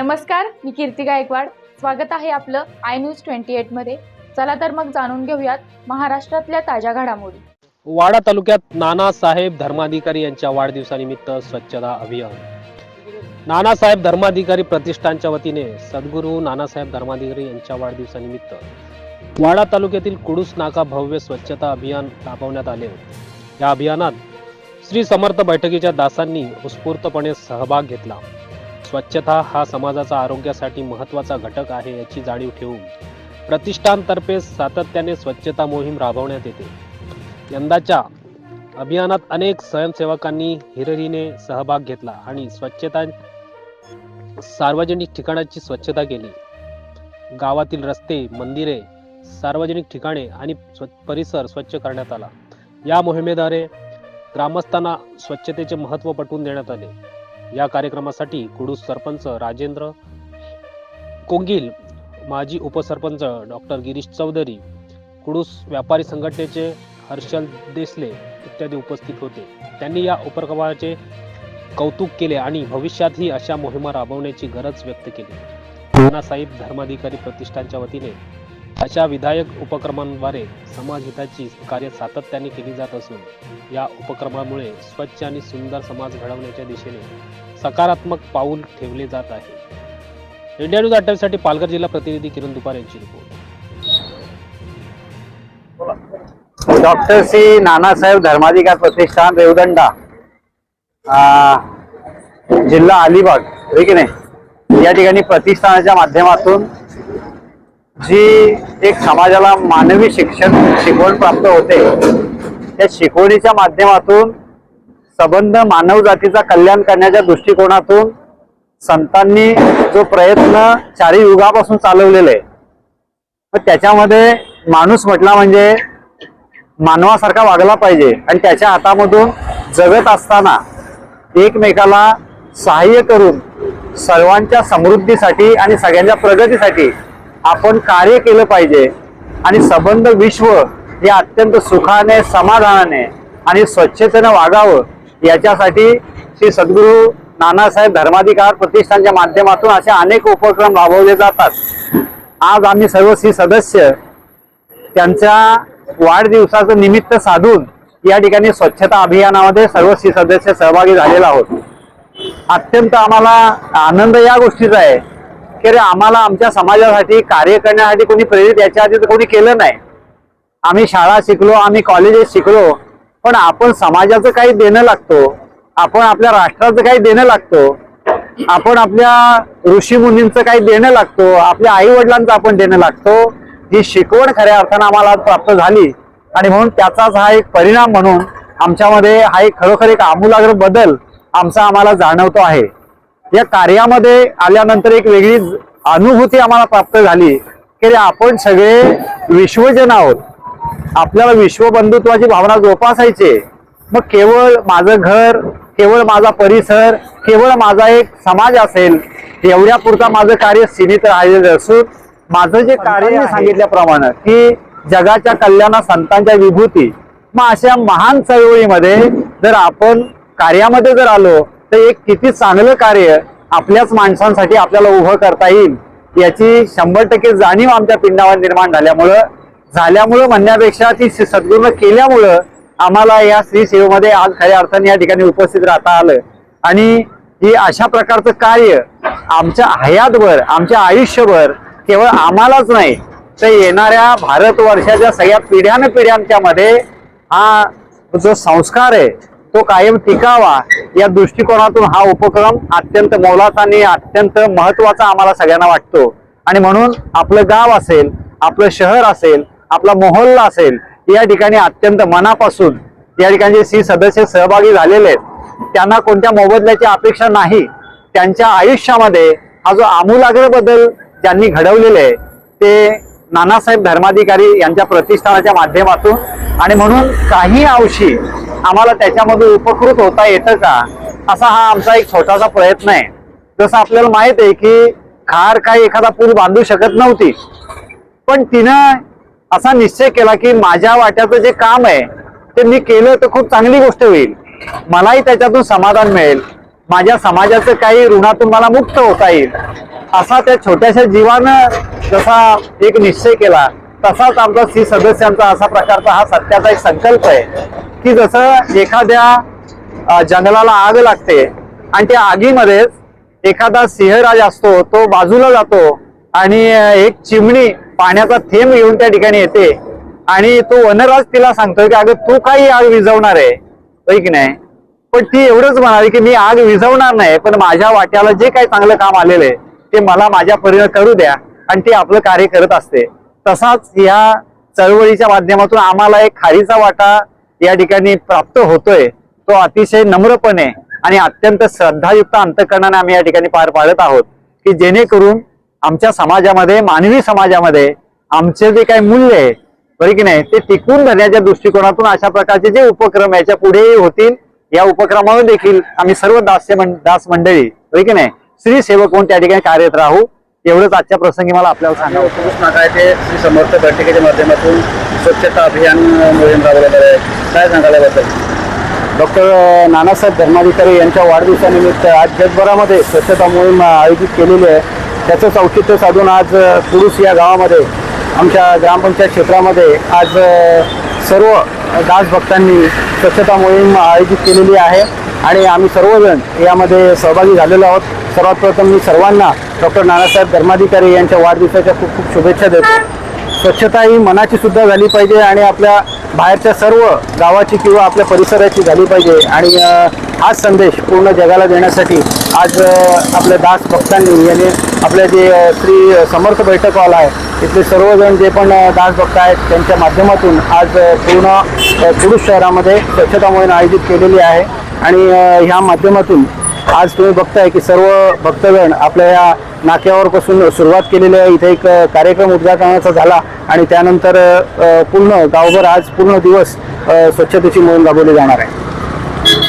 नमस्कार मी कीर्ती गायकवाड. स्वागत आहे आपलं आय न्यूज ट्वेंटी एटमध्ये चला तर मग जाणून घेऊयात महाराष्ट्रातल्या ताज्या घडामोडी. वाडा तालुक्यात नानासाहेब धर्माधिकारी यांच्या वाढदिवसानिमित्त स्वच्छता अभियान. नानासाहेब धर्माधिकारी प्रतिष्ठानच्या वतीने सद्गुरू नानासाहेब धर्माधिकारी यांच्या वाढदिवसानिमित्त वाडा तालुक्यातील कुडूस नाका भव्य स्वच्छता अभियान राबवण्यात आले. या अभियानात श्री समर्थ बैठकीच्या दासांनी उत्स्फूर्तपणे सहभाग घेतला. स्वच्छता हा समाजाचा आरोग्यासाठी महत्त्वाचा घटक आहे याची जाणीव ठेवून प्रतिष्ठानतर्फे सातत्याने स्वच्छता मोहीम राबवण्यात येते. यंदाच्या अभियानात अनेक स्वयंसेवकांनी हिरहिरीने सहभाग घेतला आणि स्वच्छता सार्वजनिक ठिकाणाची स्वच्छता केली. गावातील रस्ते मंदिरे सार्वजनिक ठिकाणे आणि स्व परिसर स्वच्छ करण्यात आला. या मोहिमेद्वारे ग्रामस्थांना स्वच्छतेचे महत्त्व पटवून देण्यात आले. या कार्यक्रमासाठी कुडूस सरपंच राजेंद्र कोंगील माजी उपसरपंच डॉक्टर गिरीश चौधरी कुडूस व्यापारी संघटनेचे हर्षल देसले इत्यादी उपस्थित होते. त्यांनी या उपक्रमाचे कौतुक केले आणि भविष्यातही अशा मोहिमा राबवण्याची गरज व्यक्त केली. नानासाहेब धर्माधिकारी प्रतिष्ठानच्या वतीने अशा विधायक उपक्रमांद्वारे समाजहिताची कार्य सातत्याने केली जात असून या उपक्रमामुळे स्वच्छ आणि सुंदर समाज घडवण्याच्या दिशेने सकारात्मक पाऊल ठेवले जात आहे. इंडिया न्यूज अठ्ठावीससाठी पालघर जिल्हा प्रतिनिधी किरण दुपार यांची रिपोर्ट. डॉक्टर श्री नानासाहेब धर्माधिकार प्रतिष्ठान रेवदंडा जिल्हा अलिबाग आहे की नाही? या ठिकाणी प्रतिष्ठानाच्या माध्यमातून जी एक समाजाला मानवी शिक्षण शिकवण प्राप्त होते त्या शिकवणीच्या माध्यमातून संबंध मानव जातीचा कल्याण करण्याच्या दृष्टिकोनातून संतांनी जो प्रयत्न चारी युगापासून चालवलेला आहे मग त्याच्यामध्ये माणूस म्हटला म्हणजे मानवासारखा वागला पाहिजे. आणि त्याच्या हातामधून जगत असताना एकमेकाला सहाय्य करून सर्वांच्या समृद्धीसाठी आणि सगळ्यांच्या प्रगतीसाठी आपण कार्य केलं पाहिजे. आणि संबंध विश्व हे अत्यंत सुखाने समाधानाने आणि स्वच्छतेने वागावं याच्यासाठी श्री सद्गुरू नानासाहेब धर्माधिकार प्रतिष्ठानच्या माध्यमातून असे अनेक उपक्रम राबवले जातात. आज आम्ही सर्व श्री सदस्य त्यांच्या वाढदिवसाचं निमित्त साधून या ठिकाणी स्वच्छता अभियानामध्ये सर्व श्री सदस्य सहभागी झालेला आहोत. अत्यंत आम्हाला आनंद या गोष्टीचा आहे. की अरे आम्हाला आमच्या समाजासाठी कार्य करण्यासाठी कोणी प्रेरित याच्या आधी तर कोणी केलं नाही. आम्ही शाळा शिकलो आम्ही कॉलेजेस शिकलो पण आपण समाजाचं काही देणं लागतो आपण आपल्या राष्ट्राचं काही देणं लागतो आपण आपल्या ऋषी मुनींचं काही देणं लागतो आपल्या आई वडिलांचं आपण देणं लागतो ही शिकवण खऱ्या अर्थानं आम्हाला प्राप्त झाली. आणि म्हणून त्याचाच हा एक परिणाम म्हणून आमच्यामध्ये हा एक खरोखर एक आमूलाग्र बदल आमचा आम्हाला जाणवतो आहे. या कार्यामध्ये आल्यानंतर एक वेगळी अनुभूती आम्हाला प्राप्त झाली की आपण सगळे विश्वजन आहोत. आपल्याला विश्वबंधुत्वाची भावना जोपासायची मग केवळ माझं घर केवळ माझा परिसर केवळ माझा एक समाज असेल एवढ्या पुरता माझं कार्य सीमित राहिलेलं असून माझं जे कार्य सांगितल्याप्रमाणे की जगाच्या कल्याणा संतांच्या विभूती मग अशा महान चळवळीमध्ये जर आपण कार्यामध्ये जर आलो तर एक किती चांगलं कार्य आपल्याच माणसांसाठी आपल्याला उभं करता येईल याची शंभर टक्के जाणीव आमच्या पिंडावर निर्माण झाल्यामुळं झाल्यामुळं म्हणण्यापेक्षा ती सद्गुरूनं केल्यामुळं आम्हाला या स्त्री सेवेमध्ये आज खऱ्या अर्थाने या ठिकाणी उपस्थित राहता आलं. आणि ही अशा प्रकारचं कार्य आमच्या हयातभर आमच्या आयुष्यभर केवळ आम्हालाच नाही तर येणाऱ्या भारतवर्षाच्या सगळ्या पिढ्यान पिढ्यांच्यामध्ये हा जो संस्कार आहे तो कायम टिकावा या दृष्टिकोनातून हा उपक्रम अत्यंत मोलाचा आणि अत्यंत महत्त्वाचा आम्हाला सगळ्यांना वाटतो. आणि म्हणून आपलं गाव असेल आपलं शहर असेल आपला मोहल्ला असेल या ठिकाणी अत्यंत मनापासून या ठिकाणी सी सदस्य सहभागी झालेले आहेत त्यांना कोणत्या मोबदल्याची अपेक्षा नाही त्यांच्या आयुष्यामध्ये हा जो आमूलाग्र बदल ज्यांनी घडवलेले आहे ते नानासाहेब धर्माधिकारी यांच्या प्रतिष्ठानाच्या माध्यमातून आणि म्हणून काही अंशी आम्हाला त्याच्यामध्ये उपकृत होता येतं का? असा हा आमचा एक छोटासा प्रयत्न आहे. जसं आपल्याला माहीत आहे की खार काही एखादा पूल बांधू शकत नव्हती. पण तिनं असा निश्चय केला की माझ्या वाट्याचं जे काम आहे ते मी केलं तर खूप चांगली गोष्ट होईल. मलाही त्याच्यातून समाधान मिळेल. माझ्या समाजाचं काही ऋणातून मला मुक्त होता येईल. असा त्या छोट्याशा जीवानं जसा एक निश्चय केला तसाच आमचा सी सदस्यांचा असा प्रकारचा हा सत्याचा एक संकल्प आहे. की जसं एखाद्या जंगलाला आग लागते आणि त्या आगीमध्येच एखादा सिंहराज असतो तो बाजूला जातो आणि एक चिमणी पाण्याचा थेंब येऊन त्या ठिकाणी येते आणि तो वनराज तिला सांगतोय की अगं तू काही आग विझवणार आहे. की नाही? पण ती एवढंच म्हणाली की मी आग विझवणार नाही पण माझ्या वाट्याला जे काही चांगलं काम आलेलं आहे ते मला माझ्या परीनं करू द्या आणि ती आपलं कार्य करत असते. तसाच या चळवळीच्या माध्यमातून आम्हाला एक खारीचा वाटा या ठिकाणी प्राप्त होतोय. तो अतिशय नम्रपणे आणि अत्यंत श्रद्धायुक्त अंतकरणाने आम्ही या ठिकाणी पार पाडत आहोत की जेणेकरून आमच्या समाजामध्ये मानवी समाजामध्ये आमचे जे काही मूल्य आहे बरे की नाही ते टिकून धरण्याच्या दृष्टिकोनातून अशा प्रकारचे जे उपक्रम याच्या पुढेही होतील या उपक्रमावर देखील आम्ही सर्व दास्य दास मंडळी बरे की नाही श्री सेवक म्हणून त्या ठिकाणी कार्यरत राहू. एवढंच आजच्या प्रसंगी मला आपल्याला सांगावं. पुरुष नाका येथे श्री समर्थ बैठकीच्या माध्यमातून स्वच्छता अभियान मोहीम राबवण्यात आलं आहे. काय सांगायला डॉक्टर नानासाहेब धर्माधिकारी यांच्या वाढदिवसानिमित्त आज जगभरामध्ये स्वच्छता मोहीम आयोजित केलेली आहे. त्याचंच औचित्य साधून आज कुडूस या गावामध्ये आमच्या ग्रामपंचायत क्षेत्रामध्ये आज सर्व दासभक्तांनी स्वच्छता मोहीम आयोजित केलेली आहे. आणि आम्ही सर्वजण यामध्ये सहभागी झालेलो आहोत. सर्वात प्रथम मी सर्वांना डॉक्टर नानासाहेब धर्माधिकारी यांच्या वाढदिवसाच्या खूप खूप शुभेच्छा देतो. स्वच्छता ही मनाची सुद्धा झाली पाहिजे आणि आपल्या बाहेरच्या सर्व गावाची किंवा आपल्या परिसराची झाली पाहिजे. आणि हाच संदेश पूर्ण जगाला देण्यासाठी आज आपल्या दास भक्तांनी यांनी आपल्या जे श्री समर्थ बैठक हॉल आहे इथले सर्वजण जे पण दास भक्त आहेत त्यांच्या माध्यमातून आज पूर्ण अ, कुडूस शहरामध्ये स्वच्छता मोहीम आयोजित केलेली आहे. आणि ह्या माध्यमातून आज तुम्ही बघताय की सर्व भक्तगण आपल्या या नाक्यावरपासून सुरुवात केलेली आहे. इथे एक कार्यक्रम उद्घाटनाचा झाला आणि त्यानंतर पूर्ण गावभर आज पूर्ण दिवस स्वच्छतेची मोहीम राबवली जाणार आहे.